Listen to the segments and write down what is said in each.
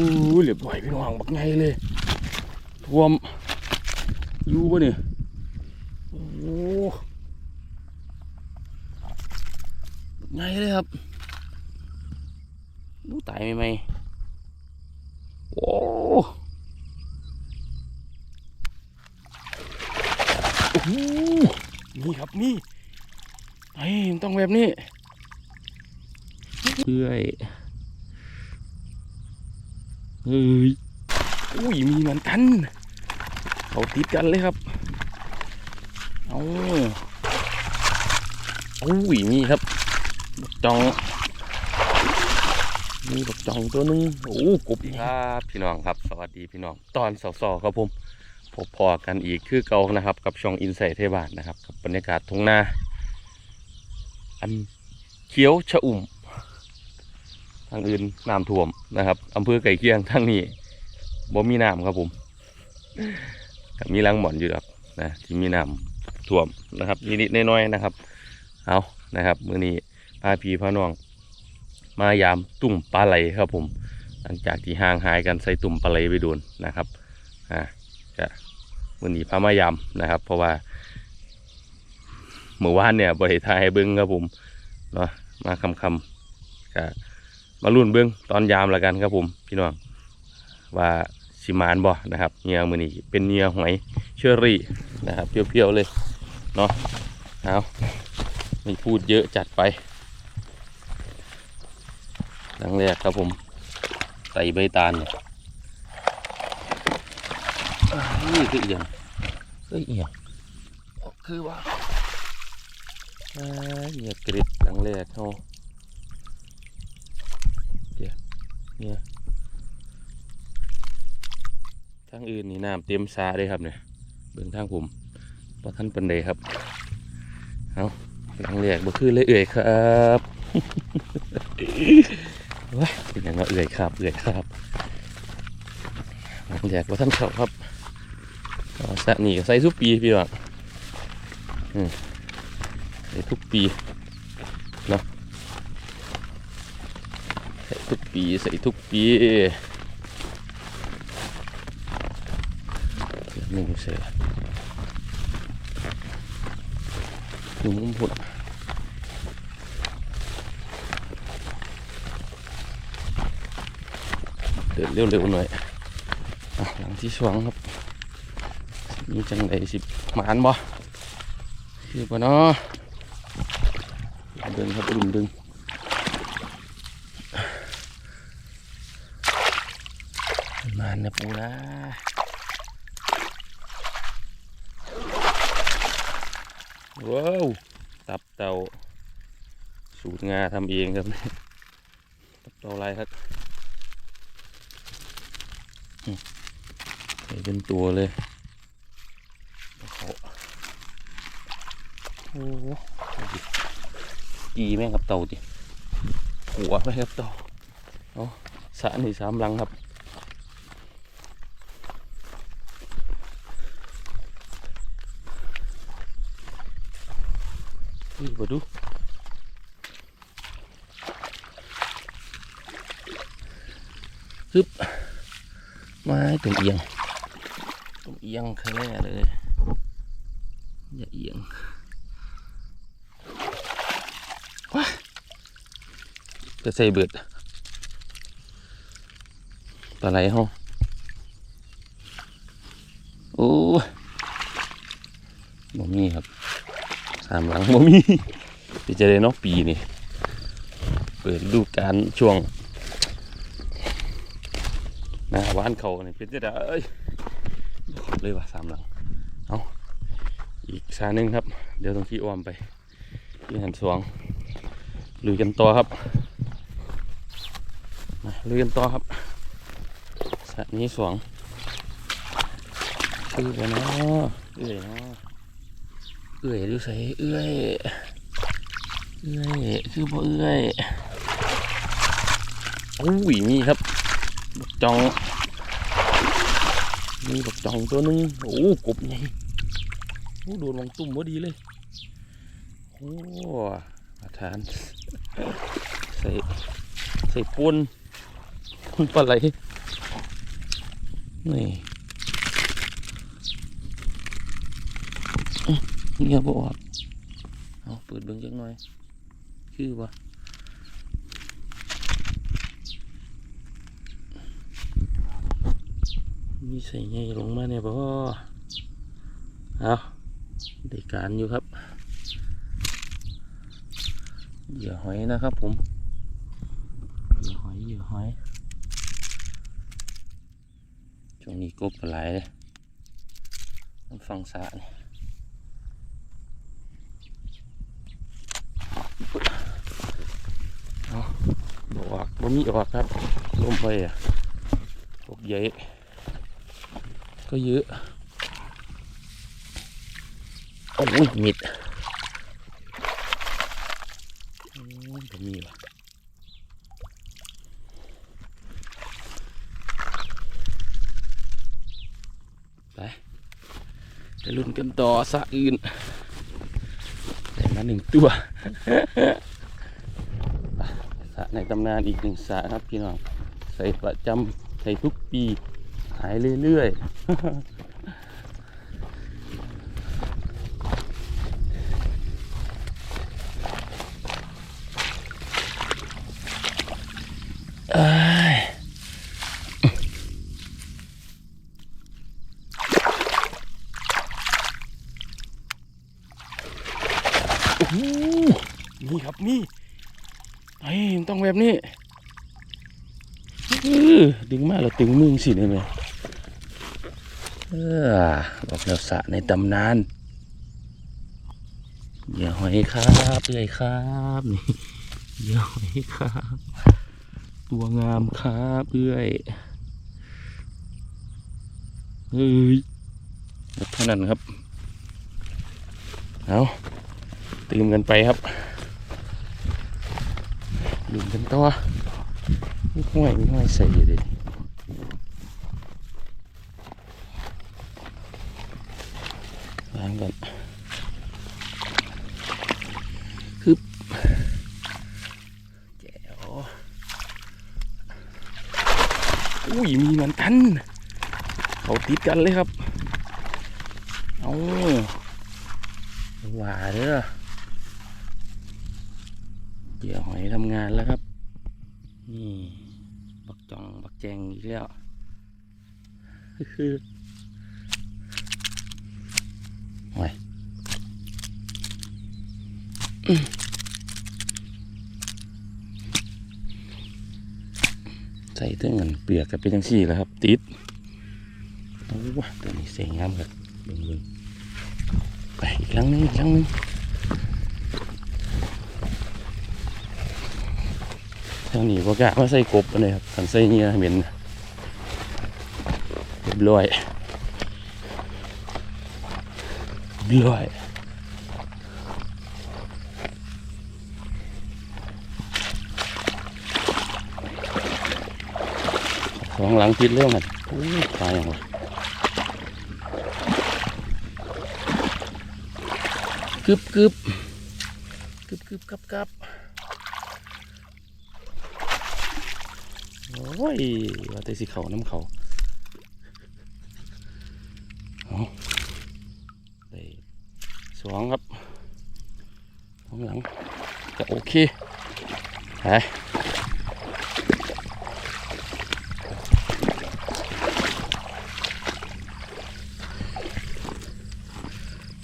อู้เรียบร้อยพี่น้องบักไงเลยท่วมอยู่ปะเนี่ยโอ้ไงเลยครับดูตายไหมไหมโอ้โอ้โหนี่ครับนี่ไอ้ต้องแบบนี้เรื่อย เฮ้ยอุ้ยมีเหมือนกันเขาติดกันเลยครับเอาอุ้ยมีครับบักจองมีบักจองตัวนึงโอ้กบครับพี่น้องครับ สวัสดีพี่น้อง ตอนสอๆครับผมพบพอกันอีกคือเก่านะครับ กับช่องอินไซต์เทบานนะครับกับบรรยากาศทุ่งนาอันเขียวชะอุ่ม ทางอื่นน้ำท่วมนะครับอำเภอไก่เคียงทางนี้บ่มีน้ำครับผมมีรังหมอนอยู่ครับนะที่มีน้ำท่วมนะครับนิดๆน้อยๆนะครับ เอานะครับมื้อนี้พาพี่พาน้อง มายามตุ่มปลาไหลครับผม หลังจากที่ห่างหายกันใส่ตุ่มปลาไหลไปโดนนะครับอ่าจะมื้อนี้พามายามนะครับ เพราะว่าเมื่อวานเนี่ยบริทายให้เบิ้งครับผมเนาะมาคำคำๆก็ มาลุ้นเบื้องตอนยามแล้วกันครับผมพี่น้องว่าสิมานบ่นะครับเนียมือนี้เป็นเนียหอยเชอรี่นะครับเปรี้ยวๆเลยเนาะเอาไม่พูดเยอะจัดไปครั้งแรกครับผมใส่ใบตาลเนี่ยอ่านี่คือเอียงคือเอียงคือว่าอ่าเอียกริดครั้งแรกเขา เนี่ยทางอื่นนี่น้ำเต็มซาเลยครับเนี่ยเบื้องทางผมพอท่านเป็นเลยครับเอาหลังแรกบ่คือเลยเอื่อยครับว้ายเป็นยังไงเอื่อยครับเอื่อยครับหลังแรกบ่ท่านเข้าครับสะนี่ก็ใส่ทุกปีพี่น้องอืมใส่ทุกปีเนาะ ใส่ ทุกปีใส่ทุกปีหนึ่งเสือหนุ่มผุดเดินเร็วๆหน่อยอหลังที่สองครับมีจังไดสิหมานบ่คือบ่เนาะเดึงครับดึงดึง มานะปูนะว้าวตับเต่าสูตรงาทำเองครับตับเต่าอะไรครับอืมใส่เป็นตัวเลยเขาโอ้โหกีแม่งกับเต่าดิหัวแม่งกับเต่าเอาสระนี่สามลังครับ นี่มาดูฮึบไม้ตรงเอียงตรงเอียงแค่เลย อย่าเอียงว้าจะใส่เบิดปลาไหลห้องโอ้บ่มีครับ สามหลังบ่มีที่จะได้เนอกปีนี่ เปิดดูกาลช่วงน้าหวานเขานี่เป็นจะได้เอ้ยเลยว่าสามหลัง เอาอีกสาหนึ่งครับ เดี๋ยวต้องขี้อ้อมไปที่หันสวงลุยกันต่อครับมาลุยกันต่อครับสระนี้สวงคือบ่เนาะเอ้ยเนาะ เอื้อยดูใส่เอื้อยเอื้อยคือบ่เอื้อยอุ้ยมีครับบักจองมีบักจองตัวหนึงโอ้กบใหญ่โอ้โดนวางตุ่มพอดีเลยโอ้อาทานใส่ใส่ปนปนปลาไหลนี่อื้อ เงียบบ่ออกเอาเปิดเบิ่งจักหน่อย คือว่ามีใส่ใหญ่ลงมาเนี่ยบ่เอาได้การอยู่ครับเหยื่อหอยนะครับผมเหยื่อหอยเหยื่อหอยช่วงนี้กบหลายเลยน้ำฟังสระนี่เอา ออกบ่มีออกครับลมไปอะพวกใหญ่ก็เยอะโอ้ยมิดโอ้ยบ่มีว่ะไปไปลุ้นกันต่อสะอื่นได้มาหนึ่งตัว ในตำนานอีกหนึ่งสระครับพี่น้องใส่ประจำใส่ทุกปีหายเรื่อยๆเอ้ยนี่ครับนี่ ไอ้ยมต้องแบบนี้ดึงมาแล้วตึงมึงสิได้ไหมเออบอกแล้วสระในตำนานเหยื่อหอยครับเอ้ยครับนี่เหยื่อหอยครับ ตัวงามครับเอ้ยเฮ้ยเท่านั้นครับเอาตื่มกันไปครับ ลืมกันตัวมีห้อยมีห้อยใส่อยู่ดิล้างกันฮึบแจ๋วอุ้ยมีเหมือนกัน เขาติดกันเลยครับ เอาว่าเด้อ เหยื่อหอยทำงานแล้วครับ นี่บักจองบักแจงอีกแล้วคือหอยอื้อใส่เตื้งเงินเปียกกับเป็นจังซี่แล้วครับติดโอ้วตัวนี้เสียงงามครับเบิ่งๆไปอีกครั้งนึงอีกครั้งนึง ทางนี้ก็กะว่าใส่กบอันนี้ครับขันใส่เงี้ยเหม็นเรียบร้อยเรียบร้อยสองหลังติดเรื่องอะตายอย่างวะกึบกึบกึบกึบกับกับ อ้ยว่าแต่สิเขาน้ำเขาเอาได้สองครับสองหลังก็โอเคไป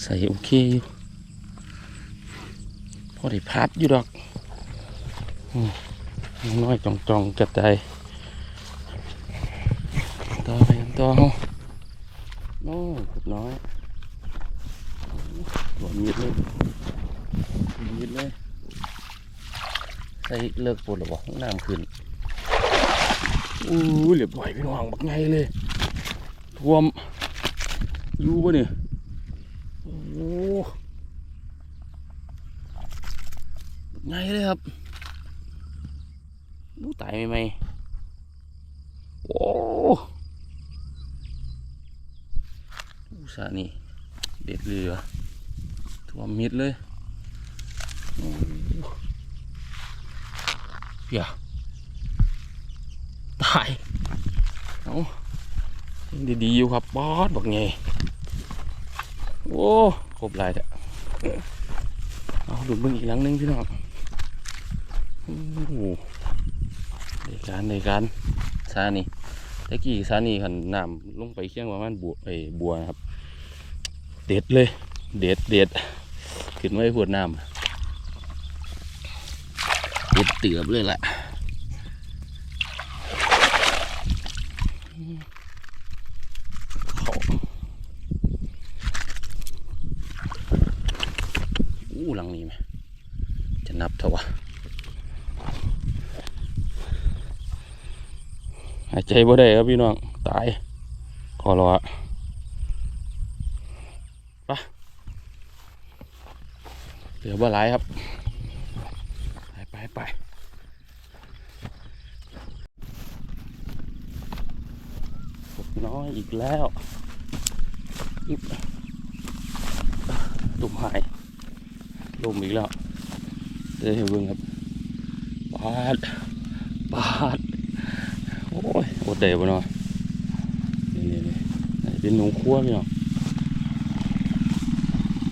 ใส่โอเคอยู่พอได้พัดอยู่ดอกน้อยจองจองๆกระจายต่อไปกันต่อเฮาโอ้ขุด น้อยหลวมมิดเลยมิดเลยใส่เลิกปวดหรอวะน้ำขึ้นอู้เหลียบไหวพี่น้องบักไงเลยท่วมอยู่ปะเนี่ยโอ้ไงเลยครับดูตายไหมไหมโอ้ อุตส่าห์นี่ เด็ดเรือท่วมมิดเลยอ้เพียตาย เอาดีๆอยู่ครับบอสบอกไงโอ้ครบลายแต่เอาดูเบิ่งอีกหลังหนึงพี่น้องโอ้โหในการในการซานี่ตะกี้ซานี่ขันน้ำลงไปเคียงประมาณบัวไอ้บัวนะครับ เด็ดเลย เด็ดเด็ดขึ้นไว้พวดน้ำเด็ดเตือบเลยแหละอู้หลังนี้ไหมจะนับเท่าวะหายใจบ่ได้ครับพี่น้อง ตาย ขอรอ ปะเหลือบ่หลายครับ ไปไปไปกบน้อยอีกแล้วอิ๊บตุ่มหายลมอีกแล้วเดี๋ยวเบิ่งครับปาดปาดโอ้ยอดได้บ่เนาะนี่นี่นี่เป็นหนูคั่วพี่น้อง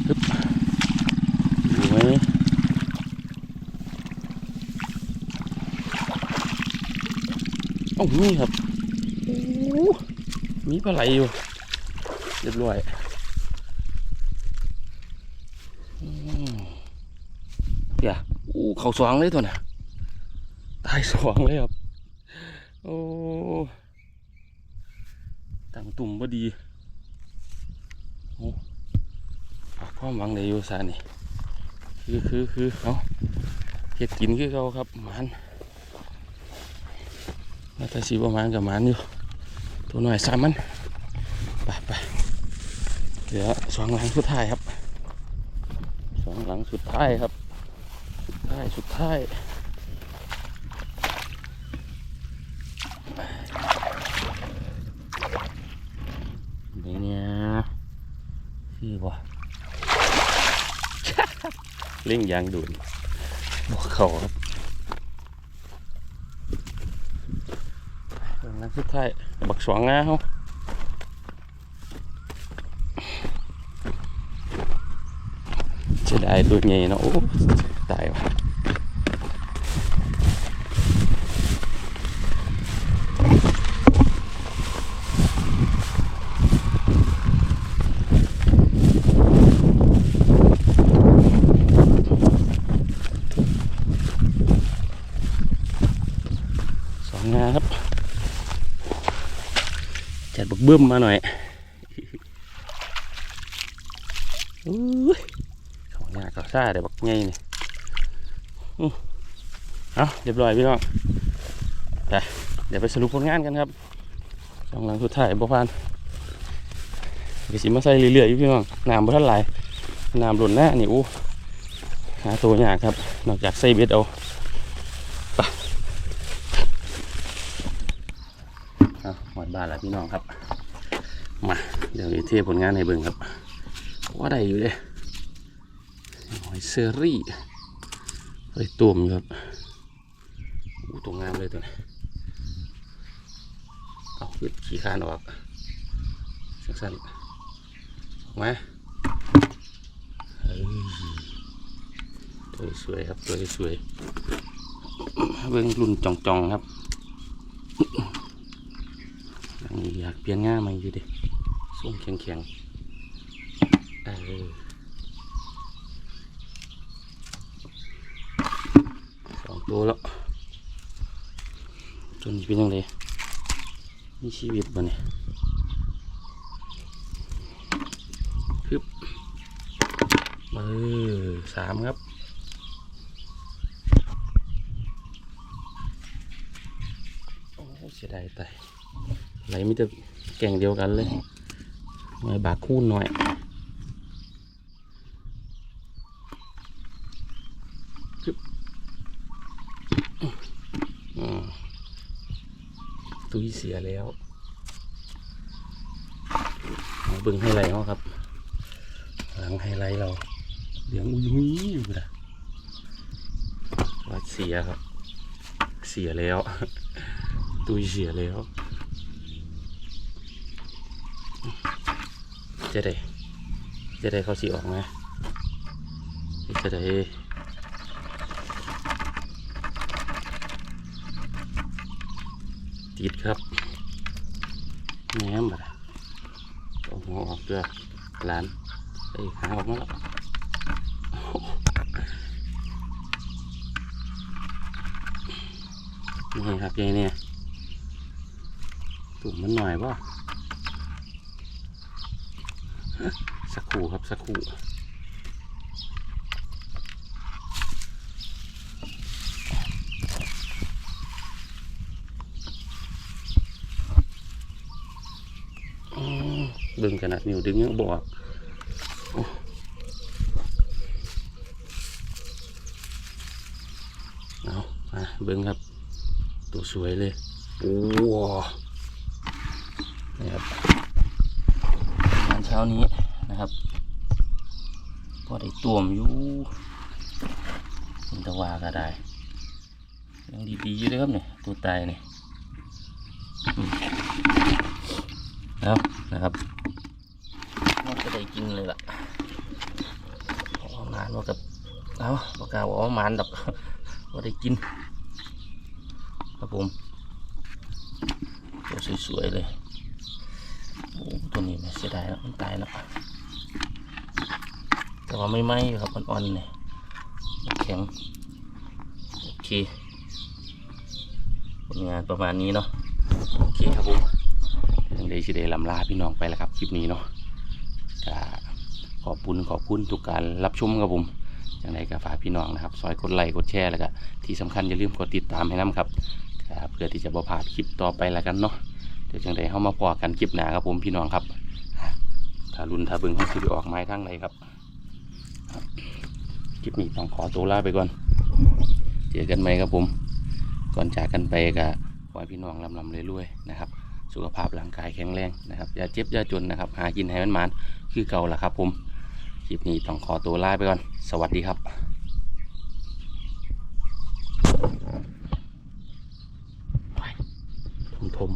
ฮึบอยู่ไหม โอ้ามีครับมีปลาไหลอยู่เรียบร้อยเดี๋ยวอู้เขาสว่างเลยตัวน่ะตายสว่างเลยครับ โอ้ตั้งตุ่มพอดีโอ้ความหวังเลยอยู่ซานี่คือคือคือเอาเห็ดกินคือเขาครับหมัน แล้วแต่สีประมาณกับมันอยู่ตัวหน่อยสามมันไปไปเดี๋ยวสองหลังสุดท้ายครับสองหลังสุดท้ายครับสุดท้ายสุดท้ายนี่เนี่ยคือบ่เล่งยางดูนบอกเขาครับ นักสุดท้ายบักสวงงาเขาจะได้ตัวใหญ่เนาะโอ้ตายว่ะสองงาครับ จัด บักเบิ้มมาหน่อยอของงาก็ซ่าได้บักไงนี่เอาเรียบร้อยพี่น้องไปเดี๋ยวไปสรุปผลงานกันครับสองหลังสุดท้ายบ่ผ่านเดี๋ยวสิมาใส่เรื่อยๆอยู่พี่น้องน้ำบ่ทันไหลน้ำหล่นหน้านี่อู้หาตัวยากครับ นอกจากใส่เบ็ดเอาไปเอาหมดบ้านแล้วพี่น้องครับ มา เดี๋ยวนี้เทผลงานให้เบิ่งครับ ว่าได้อยู่เลยหอยเซอรี่เฮ้ยตุ่มอยู่ครับอู้ตัวงามเลยตัวนี้เอาขึ้นขี้คานออกสั้นๆออกมาเฮ้ยตัวสวยครับตัวสวยเบิ่งรุ่นจองๆครับอันนี้อยากเปลี่ยนง่ามาอยู่ดิ ส้มแข็งๆเออสองตัวแล้วจนนี้เป็นยังไงมีชีวิตบ่เนี่ยคึบเออสามครับโอ้เสียดายตายไหลไมแต่ได้แก่งเดียวกันเลย หน่อยบาคูนหน่อยตุ้ยเสียแล้วเอาบึงให้ไรเขาครับ หลังไฮไลท์เราเหลืองอุ้ยอุ้ยอยู่นะว่าเสียครับ เสียแล้ว ตุยเสียแล้ว จะได้จะได้เขาสีออกไหมจะได้ติดครับแหนมบัดอะเอาหัวออกด้วยหลานไอ้ยหาออกมาแล้วนี่ครับยายเนี่ยตุ่มมันหน่อยป่ะ สักครู่ครับสักครู่อืมเบิ่งขนาดนิ้วดึงยังบอกโอ้เอามาเบิ่งครับ ตัวสวยเลยโอ้นี่ครับงา ช้านี้นะครับ พอได้ตวมอยู่มันตะวาก็ได้ยังดีๆอยู่เลยครับเนี่ยตัวตายเนี่ยเอานะครับน่าจะได้กินเลยล่ะหมานว่ากับเอาปากกาบอกว่าหมานดอกว่าได้กินครับผมสวยๆเลย ตัวนี้เนี่ยเสียดายแล้วมันตายแล้วแต่ว่าไม่ไหม้อยู่ครับอ่อนๆเนี่ยแข็งโอเคผลงานประมาณนี้เนาะโอเคครับผมยังได้ชิได้ลำลาพี่น้องไปแล้วครับคลิปนี้เนาะขอบคุณขอบคุณทุกการรับชมครับผมอย่างไรก็ฝากพี่น้องนะครับซอยกดไลค์กดแชร์แล้วก็ที่สำคัญอย่าลืมกดติดตามให้น้ำครับเพื่อที่จะบ่พลาดคลิปต่อไปแล้วกันเนาะ เดี๋ยวจังใดเข้ามาพอกันคลิปหนาครับผมพี่น้องครับถ้ารุนถ้าเบึงเขาสิดออกไม้ทั้งไหนครับครับคลิปนี้ต้องขอตัวลาไปก่อนเจอกันไหมครับผม ก่อนจากกันไปก็ขอให้พี่น้องลำลำเรื่อยๆนะครับ สุขภาพร่างกายแข็งแรงนะครับอย่าเจ็บอย่าจนนะครับ หากินให้มันมันคือเก่าละครับผมคลิปนี้ต้องขอตัวลาไปก่อน สวัสดีครับทมทม